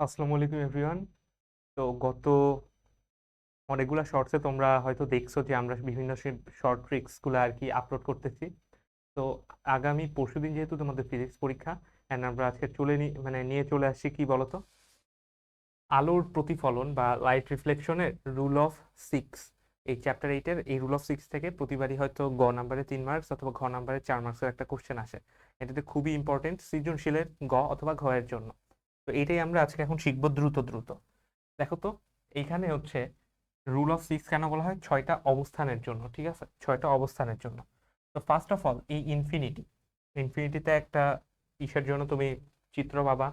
আসসালামু আলাইকুম এভরিওয়ান। তো গত অনেকগুলো শর্টসে তোমরা হয়তো দেখছ যে আমরা বিভিন্ন শর্ট ট্রিক্সগুলো আর কি আপলোড করতেছি। তো আগামী পরশুদিন যেহেতু তোমাদের ফিজিক্স পরীক্ষা অ্যান্ড আমরা আজকে চলে মানে নিয়ে চলে আসছি কি বলতো? আলোর প্রতিফলন বা লাইট রিফ্লেকশনের রুল অফ সিক্স এই চ্যাপ্টার এইটের এই রুল অফ সিক্স থেকে প্রতিবারই হয়তো গ নাম্বারে তিন মার্কস অথবা ঘ নাম্বারে চার মার্কসের একটা কোশ্চেন আসে। এটাতে খুবই ইম্পর্টেন্ট সৃজনশীলের গ অথবা ঘ এর জন্য। তো এইটাই আমরা আজকে এখন শিখব দ্রুত দ্রুত। দেখো তো, এইখানে হচ্ছে রুল অফ সিক্স কেন বলা হয়? ছয়টা অবস্থানের জন্য, ঠিক আছে? ছয়টা অবস্থানের জন্য। তো ফার্স্ট অফ অল এই ইনফিনিটি ইনফিনিটিতে একটা ইসের জন্য তুমি চিত্র পাবা।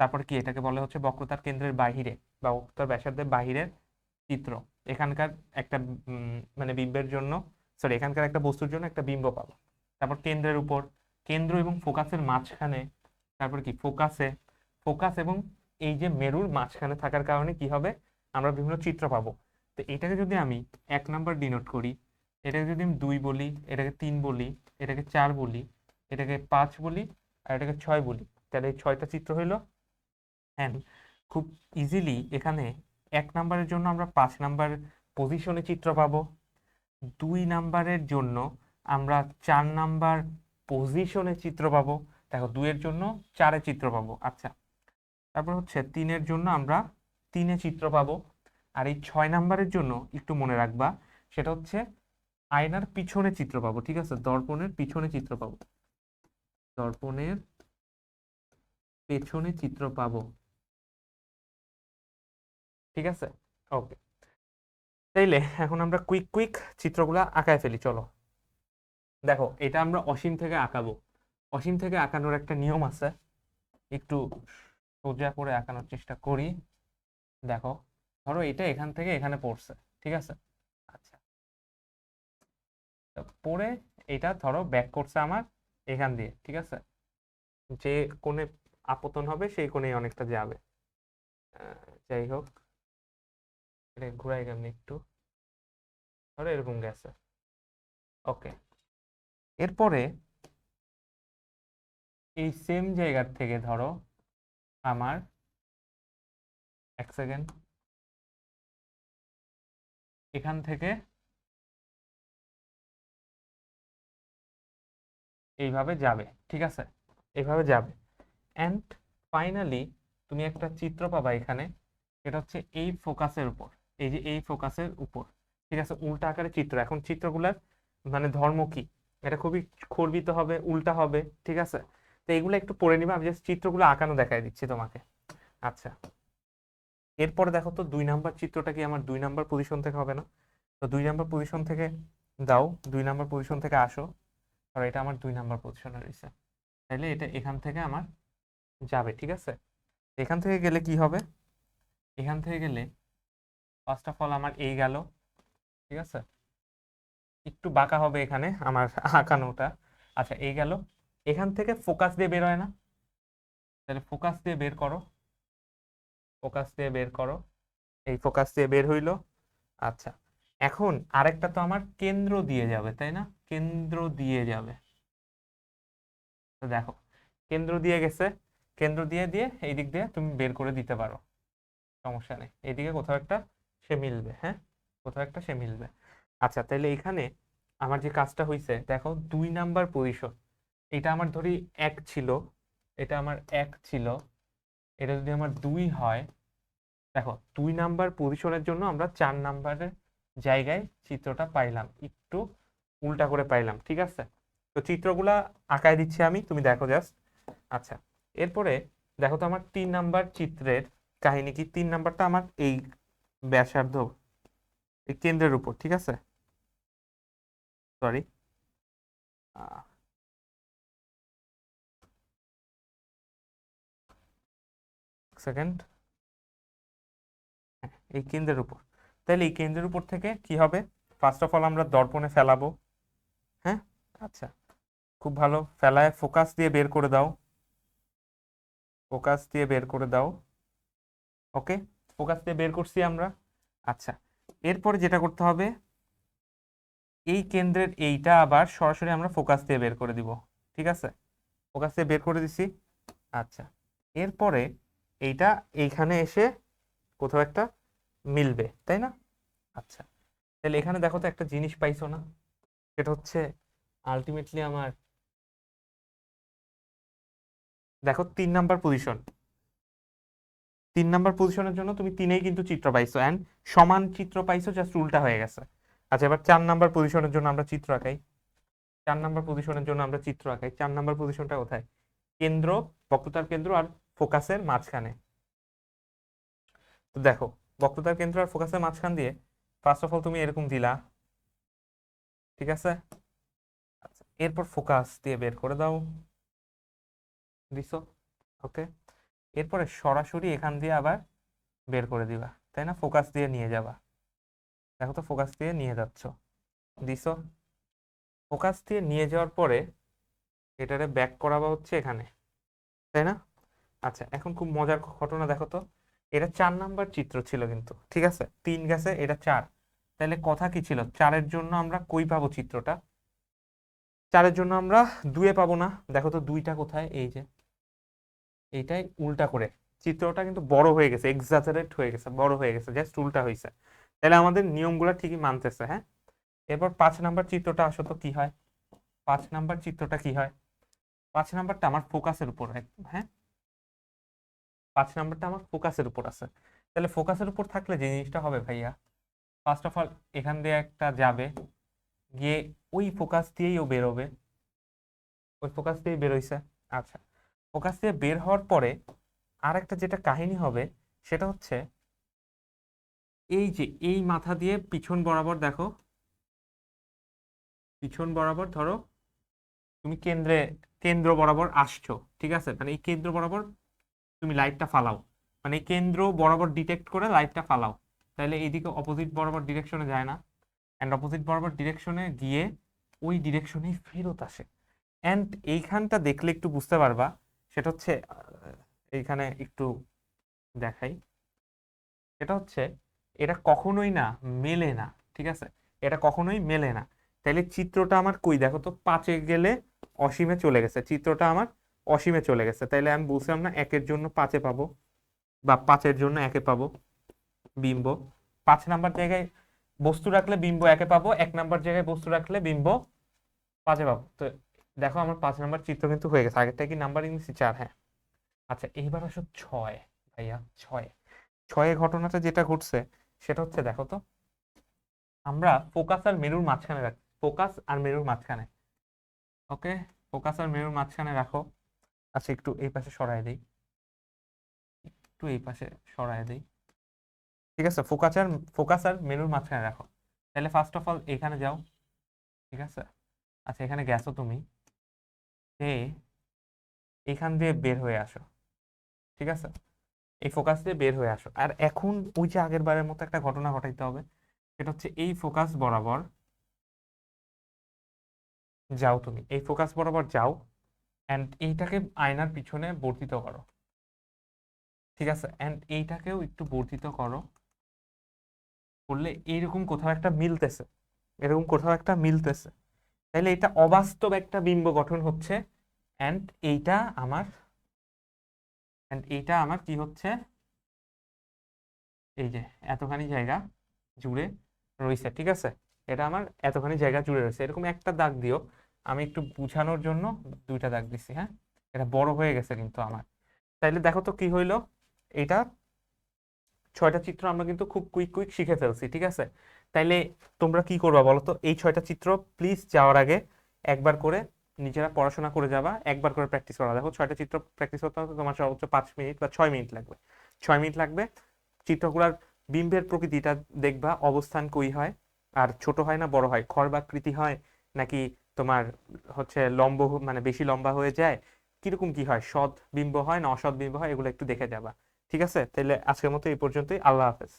তারপর কি? এটাকে বলে হচ্ছে বক্রতার কেন্দ্রের বাহিরে বা বক্রতার ব্যাসার্ধের বাহিরের চিত্র। এখানকার একটা মানে বিম্বের জন্য সরি এখানকার একটা বস্তুর জন্য একটা বিম্ব পাবো। তারপর কেন্দ্রের উপর, কেন্দ্র এবং ফোকাসের মাঝখানে, তারপর কি? ফোকাসে ফোকাস এবং এই যে মেরুর মাঝখানে থাকার কারণে কি হবে? আমরা বিভিন্ন চিত্র পাবো। তো এটাকে যদি আমি এক নাম্বার ডিনোট করি, এটাকে যদি আমি দুই বলি, এটাকে তিন বলি, এটাকে চার বলি, এটাকে পাঁচ বলি, আর এটাকে ছয় বলি, তাহলে এই ছয়টা চিত্র হইল অ্যান্ড খুব ইজিলি এখানে এক নাম্বারের জন্য আমরা পাঁচ নাম্বার পজিশনে চিত্র পাবো। দুই নাম্বারের জন্য আমরা চার নাম্বার পজিশনে চিত্র পাবো। দেখো, দুইয়ের জন্য চারে চিত্র পাবো। আচ্ছা তারপর হচ্ছে তিনের জন্য আমরা তিনে চিত্র পাবো। আর এই ছয় নাম্বারের জন্য একটু মনে রাখবা, সেটা হচ্ছে আয়নার পিছনে চিত্র পাবো, ঠিক আছে? দর্পণের পিছনে চিত্র পাবো। দর্পণের পেছনে চিত্র পাবো। ঠিক আছে? ওকে তাইলে এখন আমরা কুইক কুইক চিত্রগুলা আঁকায় ফেলি, চলো। দেখো, এটা আমরা অসীম থেকে আঁকাবো। অসীম থেকে আঁকানোর একটা নিয়ম আছে। একটু সোজা করে আঁকানোর চেষ্টা করি। দেখো, ধরো এটা এখান থেকে এখানে পড়ছে, ঠিক আছে? আচ্ছা। পড়ে এটা ধরো ব্যাক করছে আমার এখান দিয়ে, ঠিক আছে? যে কোণে আপতন হবে সেই কোণেই অনেকটা যাবে। যাই হোক। এটা ঘুরাই কেমনি একটু। ধরো এরকম গেছে। ওকে। এরপরে এই সেম জায়গার থেকে ধরো আমার। এক সেকেন্ড এখান থেকে এইভাবে যাবে, ঠিক আছে? এইভাবে যাবে। অ্যান্ড ফাইনালি তুমি একটা চিত্র পাবা এখানে, সেটা হচ্ছে এই ফোকাসের উপর, এই যে এই ফোকাসের উপর, ঠিক আছে? উল্টা আকারে চিত্র, এখন চিত্রগুলার মানে ধর্ম কি? এটা খুবই খর্বিত হবে, উল্টা হবে, ঠিক আছে? তো এগুলো একটু পড়ে নিবে, আমি জাস্ট চিত্রগুলো আঁকানো দেখাই দিচ্ছি তোমাকে। আচ্ছা। এরপরে দেখো তো দুই নাম্বার চিত্রটা কি আমার দুই নাম্বার পজিশন থেকে হবে না? তো দুই নাম্বার পজিশন থেকে দাও, দুই নাম্বার পজিশন থেকে আসো। আর এটা আমার দুই নাম্বার পজিশনে রয়েছে। তাইলে এটা এখান থেকে আমার যাবে, ঠিক আছে? এখান থেকে গেলে কি হবে? এখান থেকে গেলে ফার্স্ট অফ অল আমার এই গেল, ঠিক আছে? একটু বাঁকা হবে এখানে আমার আঁকানোটা। আচ্ছা এই গেল। এখান থেকে ফোকাস দিয়ে বের হয় না। তাহলে ফোকাস দিয়ে বের করো। ফোকাস দিয়ে বের করো। এই ফোকাস দিয়ে বের হইল। আচ্ছা এখন আরেকটা তো আমার কেন্দ্র দিয়ে যাবে, তাই না? কেন্দ্র দিয়ে যাবে। তো দেখো, কেন্দ্র দিয়ে গেছে। কেন্দ্র দিয়ে দিয়ে এই দিক দিয়ে তুমি বের করে দিতে পারো। সমস্যা নেই। এইদিকে কোথাও একটা সে মিলবে হ্যাঁ? কোথাও একটা সে মিলবে। আচ্ছা তাহলে এখানে আমার যে কাজটা হয়েছে দেখো দুই নাম্বার পজিশন এটা আমার ধরি এক ছিল, এটা আমার এক ছিল, এটা যদি আমার দুই হয়, দেখো দুই নাম্বার পজিশনের জন্য আমরা চার নাম্বারের জায়গায় চিত্রটা পাইলাম, একটু উল্টা করে পাইলাম, ঠিক আছে? তো চিত্রগুলা আঁকায় দিচ্ছি আমি, তুমি দেখো জাস্ট আচ্ছা এরপরে দেখো তো আমার তিন নাম্বার চিত্রের কাহিনী কি? তিন নাম্বারটা আমার এই ব্যাসার্ধ, এই কেন্দ্রের উপর, ঠিক আছে? Sorry second. এই কেন্দ্রের উপর। তাহলে এই কেন্দ্রের উপর থেকে কি হবে? ফার্স্ট অফ অল আমরা দর্পণে ফেলাবো। হ্যাঁ আচ্ছা। খুব ভালো। ফেলায় ফোকাস দিয়ে বের করে দাও। ফোকাস দিয়ে বের করে দাও। ওকে ফোকাস দিয়ে বের করছি আমরা। আচ্ছা। এরপরে যেটা করতে হবে, এই কেন্দ্রের এইটা আবার সরাসরি আমরা ফোকাস দিয়ে বের করে দিব। ঠিক আছে? ফোকাস দিয়ে বের করে দিছি। আচ্ছা। এরপরে এইটা এইখানে এসে কোথাও একটা মিলবে, তাই না? আচ্ছা তাহলে এখানে দেখো তো একটা জিনিস পাইছো না? সেটা হচ্ছে আলটিমেটলি আমার দেখো তিন নাম্বার পজিশন তিন নাম্বার পজিশনের জন্য তুমি তিনেই কিন্তু চিত্র পাইছো অ্যান্ড সমান চিত্র পাইছো জাস্ট উল্টা হয়ে গেছে। আচ্ছা এবার চার নাম্বার পজিশনের জন্য আমরা চিত্র আঁকাই। চার নাম্বার পজিশনের জন্য আমরা চিত্র আঁকাই। চার নাম্বার পজিশনটা কোথায়? কেন্দ্র, বক্রতার কেন্দ্র আর ফোকাসের মাঝখানে। তো দেখো বক্রতার কেন্দ্র আর ফোকাসের মাঝখান দিয়ে ফার্স্ট অফ অল তুমি এরকম দিলা। ঠিক আছে? আচ্ছা এরপর ফোকাস দিয়ে বের করে দাও। দিছো? ওকে। এরপরে সরাসরি এখান দিয়ে আবার বের করে দিবা। তাই না? ফোকাস দিয়ে নিয়ে যাবা। দেখো তো, ফোকাস দিয়ে নিয়ে যাচ্ছ। দিছো? ফোকাস দিয়ে নিয়ে যাওয়ার পরে এটারে ব্যাক করাবা হচ্ছে এখানে। তাই না? আচ্ছা এখন খুব মজার ঘটনা দেখো তো। এটা চার নাম্বার চিত্র ছিল কিন্তু, ঠিক আছে? তিন গেছে, এটা চার। তাহলে কথা কি ছিল? চারের জন্য আমরা কই পাবো চিত্রটা? চারের জন্য আমরা দুয়ে পাবো না। দেখো তো দুইটা কোথায়? এই যে। এইটাই উল্টা করে। চিত্রটা কিন্তু বড় হয়ে গেছে এক্সাজারেট হয়ে গেছে, বড় হয়ে গেছে জাস্ট উল্টা হয়েছে তাহলে আমাদের নিয়মগুলো ঠিকই মানতেছে হ্যাঁ? এরপর পাঁচ নাম্বার চিত্রটা আসো তো, কি হয়? পাঁচ নাম্বার চিত্রটা কি হয়? পাঁচ নাম্বারটা আমার ফোকাসের উপর হ্যাঁ? পাঁচ নাম্বারটা আমার ফোকাসের উপর আছে। তাহলে ফোকাসের উপর থাকলে যে জিনিসটা হবে ভাইয়া ফার্স্ট অফ অল এখান দিয়ে একটা যাবে, গিয়ে ওই ফোকাস দিয়েই ও বেরোবে। ওই ফোকাস দিয়েই বেরোইছে। আচ্ছা ফোকাস দিয়ে বের হওয়ার পরে আর একটা যেটা কাহিনী হবে, সেটা হচ্ছে এই যে এই মাথা দিয়ে পিছন বরাবর দেখো, পিছন বরাবর ধরো, তুমি কেন্দ্রে, কেন্দ্র বরাবর আসছো, ঠিক আছে? মানে এই কেন্দ্র বরাবর তুমি লাইটটা ফালাও। মানে কেন্দ্র বরাবর ডিটেক্ট করে লাইটটা ফালাও। তাহলে এইদিকে অপোজিট বরাবর ডিরেকশনে যায় না। অ্যান্ড অপোজিট বরাবর ডিরেকশনে গিয়ে ওই ডিরেকশনেই ফেরত আসে। অ্যান্ড এইখানটা দেখলে একটু বুঝতে পারবা, সেটা হচ্ছে এইখানে একটু দেখাই। এটা হচ্ছে, এটা কখনোই না, মেলে না, ঠিক আছে? এটা কখনোই মেলে না। তাইলে চিত্রটা আমার কই? দেখো তো, পাঁচে গেলে অসীমে চলে গেছে। চিত্রটা আমার অসীমে চলে গেছে। তাইলে আমি বলছিলাম না, একের জন্য পাঁচে পাবো বা পাঁচের জন্য একে পাবো। বিম্ব। পাঁচ নাম্বার জায়গায় বস্তু রাখলে বিম্ব একে পাবো, এক নাম্বার জায়গায় বস্তু রাখলে বিম্ব পাঁচে পাবো। তো দেখো আমার পাঁচ নাম্বার চিত্র কিন্তু হয়ে গেছে। আগেরটা কি নাম্বার ইংলিশ? চার হ্যাঁ। আচ্ছা এইবার আসো ছয়, ভাইয়া, ছয়। ছয়ে ঘটনাটা যেটা ঘটছে, সেটা হচ্ছে দেখো তো, আমরা ফোকাস আর মেরুর মাঝখানে রাখি, ফোকাস আর মেরুর মাঝখানে, ওকে? ফোকাস আর মেরুর মাঝখানে রাখো। আচ্ছা একটু এই পাশে সরায় দেই। একটু এই পাশে সরায় দেই। ঠিক আছে ফোকাস আর ফোকাস আর মেনুর মাঝখানে রাখো। তাহলে ফার্স্ট অফ অল এখানে যাও। ঠিক আছে? আচ্ছা এখানে গেছো তুমি। যে এখান দিয়ে বের হয়ে আসো। ঠিক আছে? এই ফোকাস দিয়ে বের হয়ে আসো। আর এখন ওই যে আগের বারের মতো একটা ঘটনা ঘটাইতে হবে। সেটা হচ্ছে এই ফোকাস বরাবর যাও তুমি। এই ফোকাস বরাবর যাও। অ্যান্ড এইটাকে আয়নার পিছনে বর্ধিত করো। ঠিক আছে? অ্যান্ড এইটাকেও একটু বর্ধিত করো। করলে এইরকম কোথাও একটা মিলতেছে। এরকম কোথাও একটা মিলতেছে। তাহলে এটা অবাস্তব একটা বিম্ব গঠন হচ্ছে। অ্যান্ড এইটা আমার অ্যান্ড এইটা আমার কি হচ্ছে? এই যে, এতখানি জায়গা জুড়ে রয়েছে, ঠিক আছে? এটা আমার এতখানি জায়গা জুড়ে রয়েছে। এরকম একটা দাগ দিও। আমি একটু বুঝানোর জন্য দুইটা দাগ দিছি হ্যাঁ? এটা বড় হয়ে গেছে কিন্তু আমার। তাইলে দেখো তো কি হইল? এটা ছয়টা চিত্র আমরা কিন্তু খুব কুইক কুইক শিখে ফেলছি, ঠিক আছে? তাইলে তোমরা কি করবা বলো তো? এই ছয়টা চিত্র প্লিজ যাওয়ার আগে একবার করে নিজেরা পড়াশোনা করে যাবা, একবার করে প্র্যাকটিস করা। দেখো ছয়টা চিত্র প্র্যাকটিস করতে হতে তোমার সর্বোচ্চ পাঁচ মিনিট বা ছয় মিনিট লাগবে। ছয় মিনিট লাগবে। চিত্রগুলার বিম্বের প্রকৃতিটা দেখবা, অবস্থান কই হয়? আর ছোট হয় না, বড় হয়? খর্বাকৃতি হয় নাকি তোমার হচ্ছে লম্ব মানে বেশি লম্বা হয়ে যায়, কীরকম কি হয়? সৎ বিম্ব হয় না অসৎ বিম্ব হয়? এগুলো একটু দেখে যাবা। ঠিক আছে? তাহলে আজকের মতো এই পর্যন্তই। আল্লাহ হাফেজ।